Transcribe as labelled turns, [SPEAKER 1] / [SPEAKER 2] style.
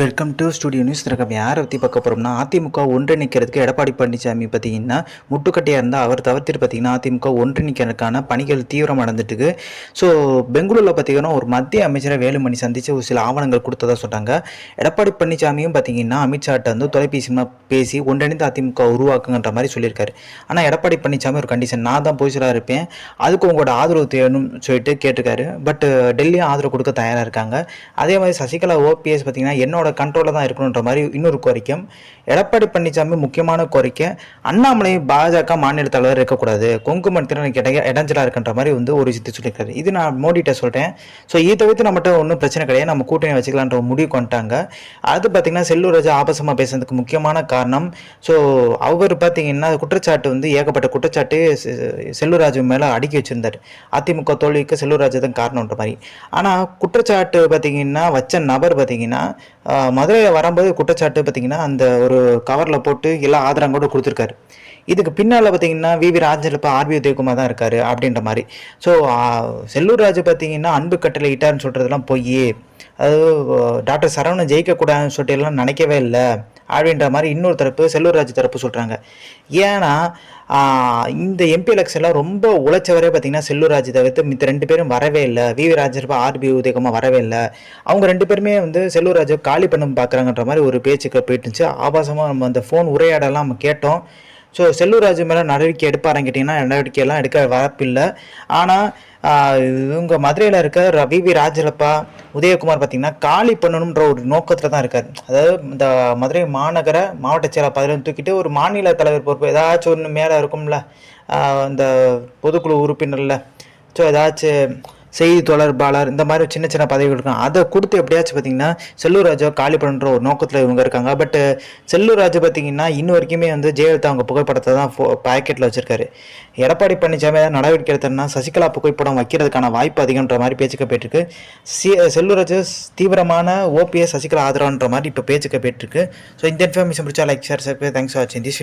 [SPEAKER 1] Welcome to studio news திறக்கம் யாரை பற்றி பார்க்க போகிறோம்னா அதிமுக ஒன்றிணைக்கிறதுக்கு எடப்பாடி பழனிசாமி பார்த்தீங்கன்னா முட்டுக்கட்டையாக இருந்தால் அவர் தவிர்த்துட்டு பார்த்தீங்கன்னா அதிமுக ஒன்றிணைக்கிறதுக்கான பணிகள் தீவிரம் நடந்துட்டுருக்கு ஸோ பெங்களூரில் பார்த்தீங்கன்னா ஒரு மத்திய அமைச்சரை வேலுமணி சந்தித்து ஒரு சில ஆவணங்கள் கொடுத்ததாக சொல்கிறாங்க எடப்பாடி பழனிசாமியும் பார்த்தீங்கன்னா அமித்ஷாட்ட வந்து தொலைபேசி பேசி ஒன்றிணைந்து அதிமுக உருவாக்குங்கன்ற மாதிரி சொல்லியிருக்காரு. ஆனால் எடப்பாடி பழனிசாமி ஒரு கண்டிஷன் நான் தான் பொய்சலாக இருப்பேன். அதுக்கு உங்களோட ஆதரவு தேவைன்னு சொல்லிட்டு கேட்டிருக்காரு. பட் டெல்லியும் ஆதரவு கொடுக்க தயாராக இருக்காங்க. அதே மாதிரி சசிகலா ஓபிஎஸ் பார்த்தீங்கன்னா என்னோட கண்ட்ரோலில் தான் இருக்கணுன்ற மாதிரி இன்னொரு கோரிக்கை எடப்பாடி பழனிசாமி முக்கியமான கோரிக்கை அண்ணாமலை பாஜக மாநில தலைவர் இருக்கக்கூடாது. கொங்கு மண்டலத்துக்கு இடைய இடைஞ்சலாக இருக்கின்ற மாதிரி வந்து ஒரு விஷயத்தை சொல்லியிருக்காரு. இது நான் மோடிட்ட சொல்கிறேன் ஸோ இதை தவிர்த்து நம்மகிட்ட ஒன்றும் பிரச்சனை கிடையாது. நம்ம கூட்டணி வச்சுக்கலான்ற ஒரு முடிவு கொண்டாங்க அது பார்த்தீங்கன்னா செல்லூர் ராஜா ஆபாசமாக பேசுறதுக்கு முக்கியமான காரணம். ஸோ அவர் பார்த்தீங்கன்னா குற்றச்சாட்டு வந்து ஏகப்பட்ட குற்றச்சாட்டு செ- செல்லூர் ராஜு மேலே அடுக்கி வச்சிருந்தார். அதிமுக தோல்விக்கு செல்லூர் ராஜு தான் காரணம்ன்ற மாதிரி. ஆனால் குற்றச்சாட்டு பார்த்தீங்கன்னா வச்ச நபர் பார்த்தீங்கன்னா மதுரையில் வரும்போது குற்றச்சாட்டு பார்த்தீங்கன்னா அந்த ஒரு கவரில் போட்டு எல்லா ஆதாரங்களோட கொடுத்துருக்காரு. இதுக்கு பின்னால் பார்த்தீங்கன்னா V. V. Rajappa RP Udhayakumar தான் இருக்கார் அப்படின்ற மாதிரி. ஸோ செல்லூர் ராஜு பார்த்தீங்கன்னா அன்பு கட்டளை இட்டார்னு சொல்கிறதெல்லாம் பொய்யே. அதாவது டாக்டர் சரவணன் ஜெயிக்கக்கூடாதுன்னு சொல்லிட்டு எல்லாம் நினைக்கவே இல்லை. அப்படின்ற மாதிரி இன்னொரு தரப்பு செல்லூர் தரப்பு சொல்கிறாங்க ஏன்னா இந்த எம்பி எலெக்ஷனில் ரொம்ப உழைச்சவரே பார்த்தீங்கன்னா செல்லூர் ராஜு தவிர்த்து மித்த ரெண்டு பேரும் வரவே இல்லை. V. V. Rajappa RP Udhayakumar வரவே இல்லை. அவங்க ரெண்டு பேருமே வந்து செல்லூர் காலி பண்ண பார்க்குறாங்கன்ற மாதிரி ஒரு பேச்சுக்கு போயிட்டுச்சு ஆபாசமாக நம்ம அந்த ஃபோன் உரையாடலாம் நம்ம கேட்டோம். ஸோ செல்லூர் ராஜு மேலே நடவடிக்கை எடுப்பாரன்னு கேட்டிங்கன்னா நடவடிக்கையெல்லாம் எடுக்க வாய்ப்பில்லை. ஆனால் இவங்க மதுரையில் இருக்க ரவி வி ராஜலப்பா உதயகுமார் பார்த்தீங்கன்னா காலி பண்ணணுன்ற ஒரு நோக்கத்தில் தான் இருக்கார். அதாவது இந்த மதுரை மாநகர மாவட்ட செயலாளர் பதவியில் தூக்கிட்டு ஒரு மாநில தலைவர் பொறுப்பு ஏதாச்சும் ஒன்று மேலே இருக்கும்ல. இந்த பொதுக்குழு உறுப்பினரில். ஸோ ஏதாச்சும் செய்தி தொடர்பாளர் இந்த மாதிரி சின்ன சின்ன பதவிகள் இருக்கும் அதை கொடுத்து எப்படியாச்சும் பார்த்தீங்கன்னா செல்லூர் ராஜா காலி பண்ணுற ஒரு நோக்கத்தில் இவங்க இருக்காங்க. பட் செல்லூர் ராஜா பார்த்தீங்கன்னா இன்ன வரைக்குமே வந்து ஜெயலலிதா அவங்க புகைப்படத்தை தான் பாக்கெட்டில் வச்சிருக்காரு. எடப்பாடி பழனிசாமி ஏதாவது நடவடிக்கை எடுத்தோம்னா சசிகலா புகைப்படம் வைக்கிறதுக்கான வாய்ப்பு அதிகம்ன்ற மாதிரி பேச்சுக்க போயிட்டுருக்கு. சி செல்லூர் ராஜா தீவிரமான ஓபிஎஸ் சசிகலா ஆதரவுன்ற மாதிரி இப்போ பேச்சுக்க போயிட்டுருக்கு. ஸோ இந்த இன்ஃபர்மேஷன் பிடிச்சா like share sir thanks for வாட்சிங் திஸ்